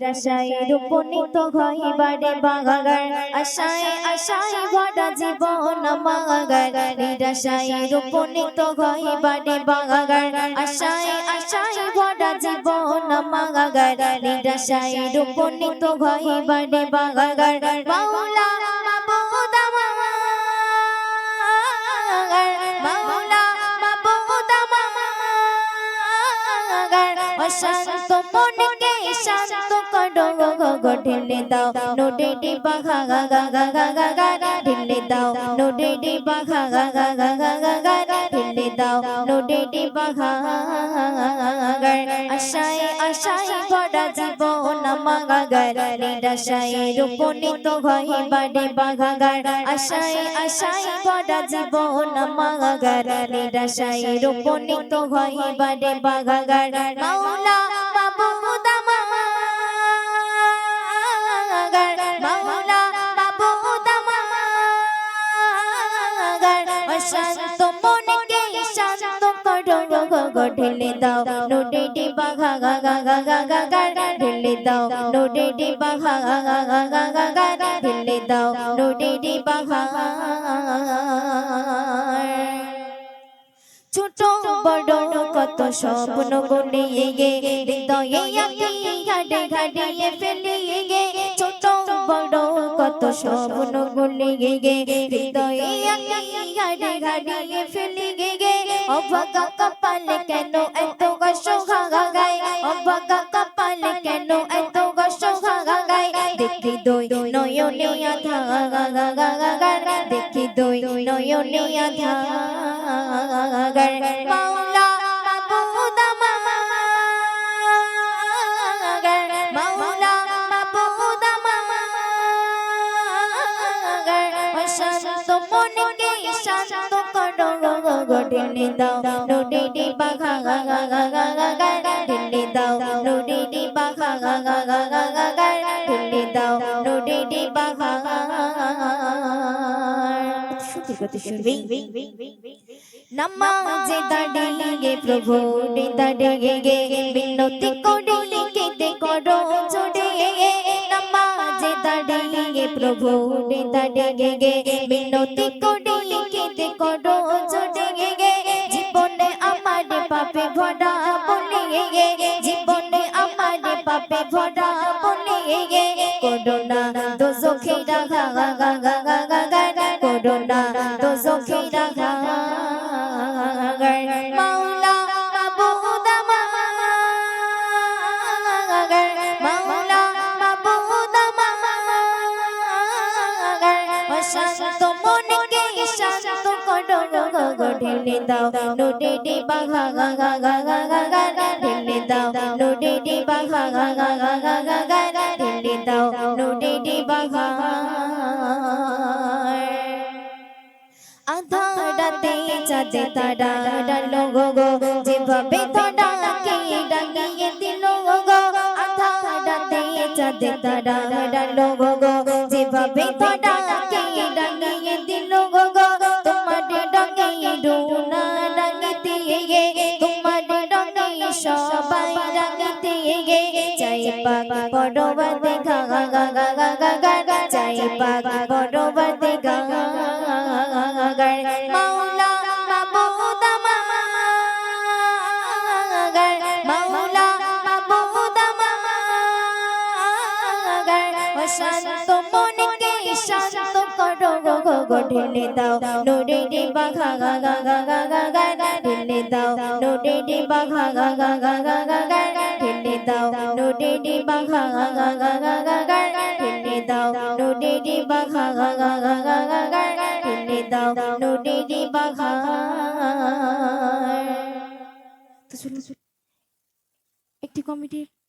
নিরাশায় রূপনীত হয় বাড়ে বাগাগার, আশায় আশায় ভরা জীবন মাগাগার। নিরাশায় রূপনীত হয় বাড়ে বাগাগার, আশায় আশায় ভরা জীবন মাগাগার। নিরাশায় রূপনীত হয় বাড়ে বাগাগার বাউলা অশান্ত মনকে শান্ত করো গো ঢেলে দাও নোডে ডি বাঘা গা গা গা গা গা গা ঢেলে দাও নোডে ডি বাঘা গা গা গা গা গা গা ঢেলে দাও নোডে ডি বাঘা আশায় আশায় ভরা জীবন মাগাগার নিরাশায় রূপনীত হইবারে বাঘাগার আশায় আশায় ভরা জীবন মাগাগার নিরাশায় রূপনীত হইবারে বাঘাগার মাওলা অশান্ত মনকে শান্ত করো গো ঢেলে দাও নোডে ডি বাঘা গা গা গা গা গা গা ঢেলে দাও নোডে ডি বাঘা গা গা গা গা গা গা ঢেলে দাও নোডে ডি বাঘা ছোট বড় কত স্বপ্ন বনিয়ে গে হৃদয়ে আঁকি ঘাটে ঘাটিয়ে ফেলিয়ে গে ছোট বড় স্বপ্ন বনিয়ে গে হৃদয়ে ঘাটে ঘাটিয়ে ফেলিয়ে গে অভাগা কপালে কেন এত ভাগা গায় অভাগা কপালে কেন এত ভাগা গায় দেখি দই নয়নে আধা গা গা গা গা গা দেখি দই নয়নে আধা গা মাওলা মাবুদ শান্ত মনকে শান্ত করো গো ঢেলে দাও নোডে ডি বাঘা গা গা গা গা গা গা ঢেলে দাও নোডে ডি বাঘা গা গা গা গা গা গা ঢেলে দাও নোডে ডি বাঘা করতে শুনবি নামাজে দাঁড়িয়ে প্রভু দাঁড়িয়ে বিনতি করে কেতে করো নামাজে দাঁড়িয়ে প্রভু দাঁড়িয়ে গে বিনতি করে, কেতে করো জোড়ে গে জীবনে আমার পাপে ভরা বলে গে জীবনে আমার পাপে ভরা বলে গে করোনা তো দোজখে রাখা, গা গা গা গা গা গা করোনা তো দোজখে রাখা মাওলা শান্ত মনকে শান্ত করো গো ঢেলে দাও নোডে ডি বাঘা গা গা গা গা গা গা ঢেলে দাও নোডে ডি বাঘা গা গা গা গা গা গা ঢেলে দাও নোডে ডি বাঘা আধা রাতে চাঁদে তারা ডালো গো গো যেভাবে তারাকে ডাকিয়ে দিল গো গো ডাতে চাঁদে তারা ডানো গো গো যেভাবে তারাকে ডাঙিয়ে দিল গো গো তোমার ডাঙিয়ে ডোনা ডাঙিতে গে তোমার ডাঙিয়ে সবাই ডাঙিতে গে চাই পাক পড়বার দেখা গা গা গা গা গা গা চাই পাক পড়বার দেখা গা গা গা গা গা শান্ত মনকে শান্ত করো গো গো গো ঢেলে দাও নোরে রে বাঘা গা গা গা গা গা গা ঢেলে দাও নোরে রে বাঘা গা গা গা গা গা গা ঢেলে দাও নোরে রে বাঘা গা গা গা গা গা গা ঢেলে দাও নোরে রে বাঘা গা গা গা গা গা গা ঢেলে দাও নোরে রে বাঘা তো একটি কমিটির